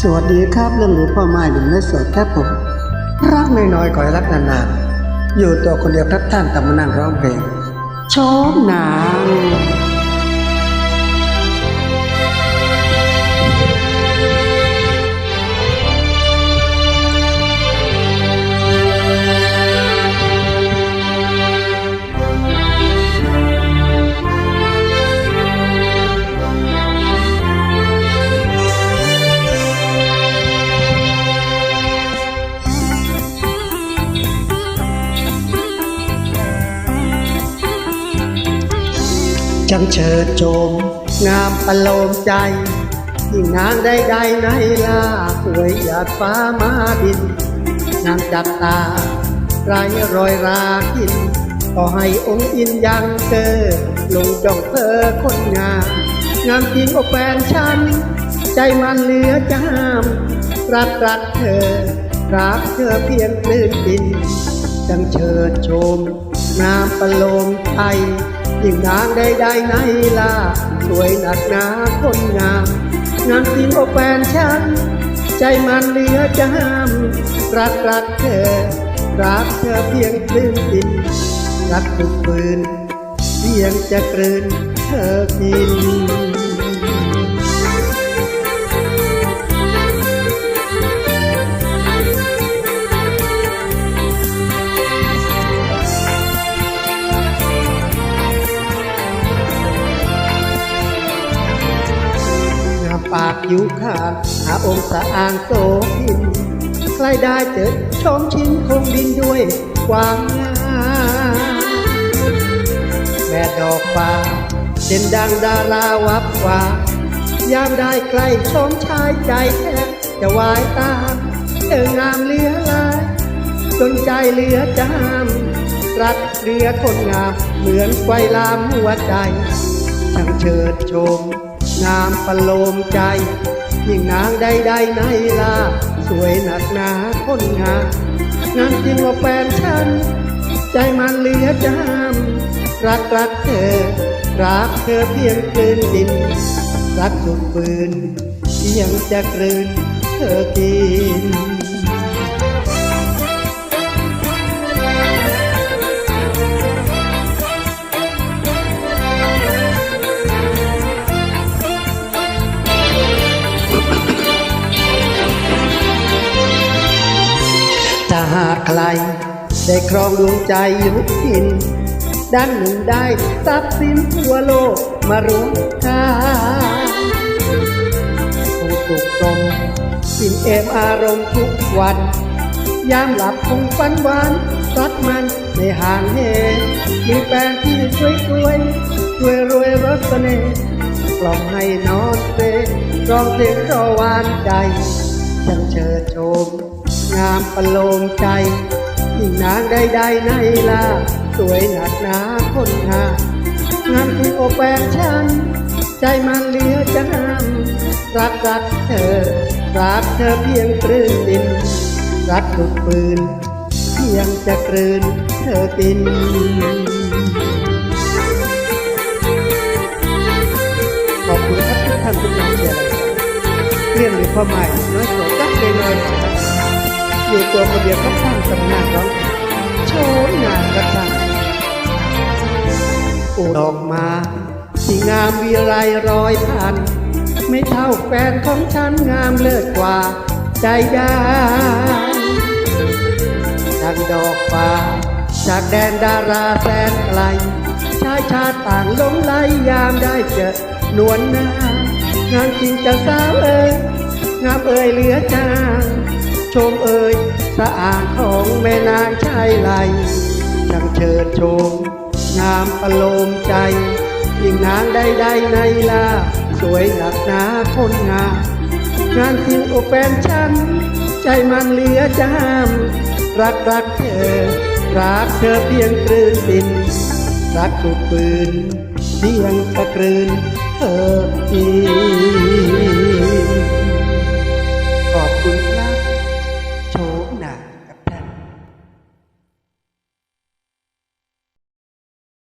สวัสดีครับเรื่องหรือพ่อไม้หนุ่มและสดครับผม รักน้อยๆขอให้รักนานๆอยู่ตัวคนเดียวครับท่านแต่มานั่งร้องเพลงชมนาง จังเชิดโจมงามประโลมใจยิ่งนางใดๆในล่าสวยหยาดฟ้ามาดินงามจับตาไรรอยรากินก็ให้องค์อินยังเกอลงจ้องเธอคนงาม งามจริงอกแฟนฉัน ใจมันเหลือจามรักรักเธอ รักเธอเพียงคลื่นดิน จังเชิดชมงามประโลมไทย ยิ่งนางได้ได้ในลาสวยหนักหนาคนงาม งามจริงโอแฟนฉัน ใจมันเหลือจาม รักรักเธอ รักเธอเพียงคลื่นดินรักทุกปืนเพียงจะกลืนเธอกิน ผิวขาดหาองค์สะอางโสพินใครได้เจอชมชิ้นคงดินด้วยความงามแม่ดอกฟ้าเด่นดังดาราวับวายามได้ใกล้ชมชายใจแทบจะวายตามเธองามเหลือลายจนใจเหลือจามรักเรือคนงามเหมือนไฟลามหัวใจช่างเชิดชม งามประโลมใจ ยิ่งนางใดๆในลา สวยหนักหนาคนงามงามจริงว่าแฟนฉัน ใจมันเหลือจามรักรักเธอ รักเธอเพียงกืนดิน รักสุดปืนเพียงจะกลืนเธอกินาหาใคร ได้ครองดวงใจยุพิน ด้านหนึ่งได้ทรัพย์สินทั่วโลกมารวมกันคงสุขสมสินเอมอารมณ์ทุกวัน ยามหลับคงฝันหวานรักมันในห่างเหมีแฟนที่สวยสวยรวยรวยรสเสน่ห์กล่อมให้นอนเซร้องเพลงรอหวานใจช่างเชิดชม งามประโลมใจยิ่งนางใดๆในลาสวยหนักหนาคนงางามที่อกแฟนฉัน ใจมันเหลือจะห้ามรักรักเธอ รักเธอเพียงคลื่นดิน รักทุกปืน เพียงจะกลืนเธอกินขอบคุณครับทุกท่านทุกท่านเชียร์เลยเรียนหรือพ่อใหม่น้อยโสดจักเลยน้อย อยู่ตัวคนเดียวก็ตั้างตำนานร้องโชว์งานกระตังโอดอกมาที่งามวีไรร้อยพัน ไม่เท่าแฟนของฉันงามเลิศกว่าใจด้ดังดอกฟ้าจากแดนดาราแสนไกล ชายชาติต่างลงไหลยามได้เจอนวลนางามจริงจะสาวเอ่ยงามเอ่ยเหลือจางชมเอ่ย สะอาดของแม่นางชายไหลช่างเชิดชม งามประโลมใจ ยิ่งนางใดๆในลา สวยหนักหนาคนงาม งานจริงโอแฟนฉัน ใจมันเหลือจาม รักรักเธอ รักเธอเพียงกลืนดิน รักสุดปืนเพียงตะกลืนเธออี